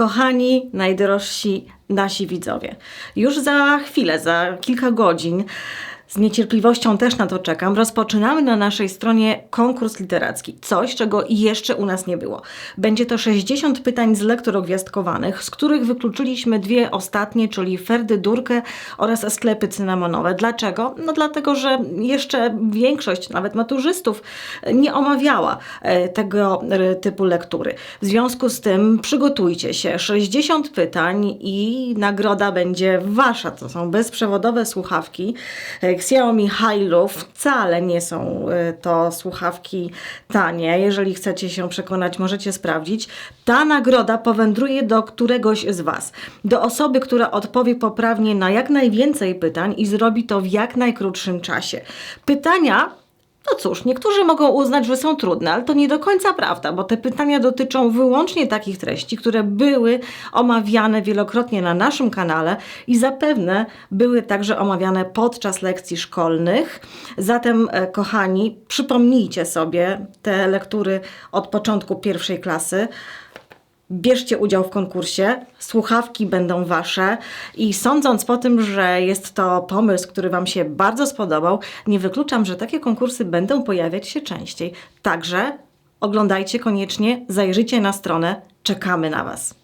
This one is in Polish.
Kochani, najdrożsi nasi widzowie, już za chwilę, za kilka godzin, z niecierpliwością też na to czekam, rozpoczynamy na naszej stronie konkurs literacki. Coś, czego jeszcze u nas nie było. Będzie to 60 pytań z lektur ogwiazdkowanych, z których wykluczyliśmy dwie ostatnie, czyli Ferdy Durkę oraz sklepy cynamonowe. Dlaczego? No dlatego, że jeszcze większość, nawet maturzystów, nie omawiała e, tego e, typu lektury. W związku z tym przygotujcie się. 60 pytań i nagroda będzie wasza. To są bezprzewodowe słuchawki e, Xiaomi Hilux. Wcale nie są e, to słuchawki tanie. Jeżeli chcecie się przekonać, możecie sprawdzić. Ta nagroda powędruje do któregoś z was. Do osoby, która odpowie poprawnie na jak najwięcej pytań i zrobi to w jak najkrótszym czasie. Pytania no cóż, niektórzy mogą uznać, że są trudne, ale to nie do końca prawda, bo te pytania dotyczą wyłącznie takich treści, które były omawiane wielokrotnie na naszym kanale i zapewne były także omawiane podczas lekcji szkolnych. Zatem, e, kochani, przypomnijcie sobie te lektury od początku pierwszej klasy. Bierzcie udział w konkursie, słuchawki będą wasze i sądząc po tym, że jest to pomysł, który Wam się bardzo spodobał, nie wykluczam, że takie konkursy będą pojawiać się częściej. Także oglądajcie koniecznie, zajrzyjcie na stronę, czekamy na Was.